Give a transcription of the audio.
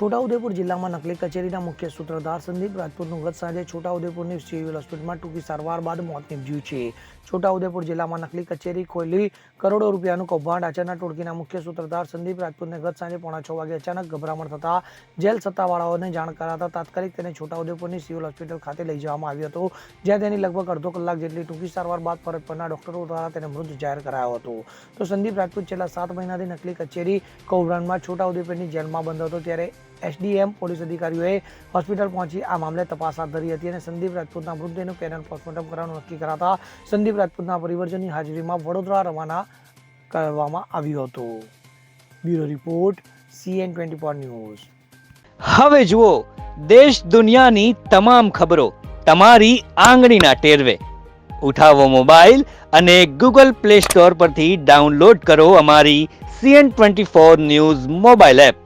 છોટાઉદેપુર જિલ્લામાં નકલી કચેરીના મુખ્ય સૂત્રધાર સંદીપ રાજપૂતનું ગત સાંજે છોટાઉદેપુરની સિવિલ હોસ્પિટલમાં ટૂંકી સારવાર બાદ મોત નીપજ્યું છે. છોટાઉદેપુર જિલ્લામાં નકલી કચેરી ખોલી કરોડો રૂપિયાનું કૌભાંડ આચારના ટોળકીના મુખ્ય સૂત્રધાર સંદીપ રાજપૂતને ગત સાંજે પોણા છ વાગે અચાનક ગભરામણ થતા જેલ સત્તાવાળાઓને જાણ કરાતા તાત્કાલિક તેને છોટાઉદેપુરની સિવિલ હોસ્પિટલ ખાતે લઈ જવામાં આવ્યો હતો, જ્યાં તેની લગભગ અડધો કલાક જેટલી ટૂંકી સારવાર બાદ ફરજ પરના ડોક્ટરો દ્વારા તેને મૃત જાહેર કરાયો હતો. તો સંદીપ રાજપૂત છેલ્લા સાત મહિનાથી નકલી કચેરી કૌભાંડમાં છોટાઉદેપુરની જેલમાં બંધ હતો, ત્યારે એસડીએમ પોલીસ અધિકારીઓએ હોસ્પિટલ પહોંચી આ મામલે તપાસ હાથ ધરી હતી અને સંદીપ રાજપૂતના મૃતદેહનું પેનલ પોસ્ટમોર્ટમ કરવાનું નક્કી કરાતા સંદીપ રાજપૂતના પરિવારજનની હાજરીમાં વડોદરા રવાના કરવામાં આવ્યું હતું. Bureau report, CN twenty four news. હવે જુઓ, દેશ દુનિયાની તમામ ખબરો તમારી આંગળીના ટેરવે. ઉઠાવો મોબાઈલ અને ગૂગલ પ્લે સ્ટોર પરથી ડાઉનલોડ કરો અમારી CN twenty four news mobile app.